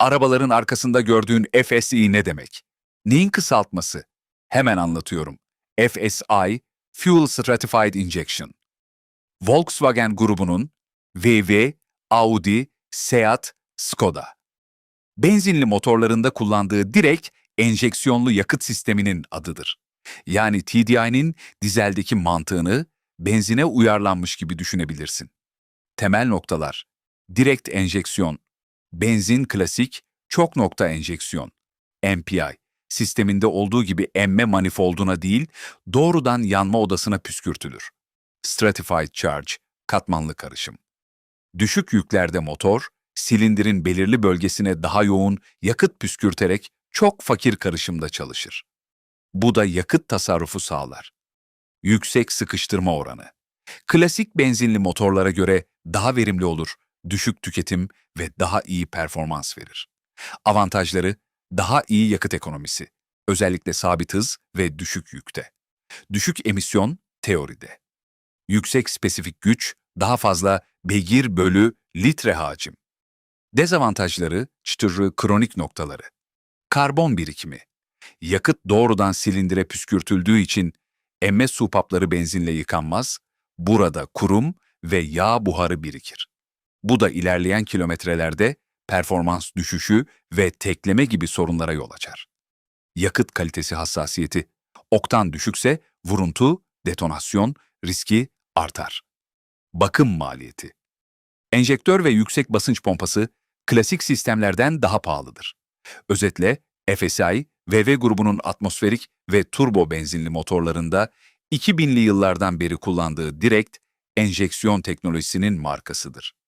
Arabaların arkasında gördüğün FSI ne demek? Neyin kısaltması? Hemen anlatıyorum. FSI, Fuel Stratified Injection. Volkswagen grubunun VW, Audi, Seat, Skoda. Benzinli motorlarında kullandığı direkt enjeksiyonlu yakıt sisteminin adıdır. Yani TDI'nin dizeldeki mantığını benzine uyarlanmış gibi düşünebilirsin. Temel noktalar. Direkt enjeksiyon. Benzin klasik, çok nokta enjeksiyon. MPI. Sisteminde olduğu gibi emme manifolduna değil, doğrudan yanma odasına püskürtülür. Stratified charge, katmanlı karışım. Düşük yüklerde motor, silindirin belirli bölgesine daha yoğun yakıt püskürterek çok fakir karışımda çalışır. Bu da yakıt tasarrufu sağlar. Yüksek sıkıştırma oranı. Klasik benzinli motorlara göre daha verimli olur, düşük tüketim ve daha iyi performans verir. Avantajları daha iyi yakıt ekonomisi, özellikle sabit hız ve düşük yükte. Düşük emisyon teoride. Yüksek spesifik güç, daha fazla beygir bölü litre hacim. Dezavantajları, çıtırı kronik noktaları. Karbon birikimi. Yakıt doğrudan silindire püskürtüldüğü için emme su papları benzinle yıkanmaz, burada kurum ve yağ buharı birikir. Bu da ilerleyen kilometrelerde performans düşüşü ve tekleme gibi sorunlara yol açar. Yakıt kalitesi hassasiyeti. Oktan düşükse vuruntu, detonasyon riski artar. Bakım maliyeti. Enjektör ve yüksek basınç pompası klasik sistemlerden daha pahalıdır. Özetle FSI, VV grubunun atmosferik ve turbo benzinli motorlarında 2000'li yıllardan beri kullandığı direkt enjeksiyon teknolojisinin markasıdır.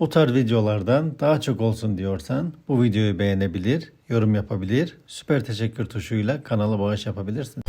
Bu tarz videolardan daha çok olsun diyorsan bu videoyu beğenebilir, yorum yapabilir, süper teşekkür tuşuyla kanala bağış yapabilirsin.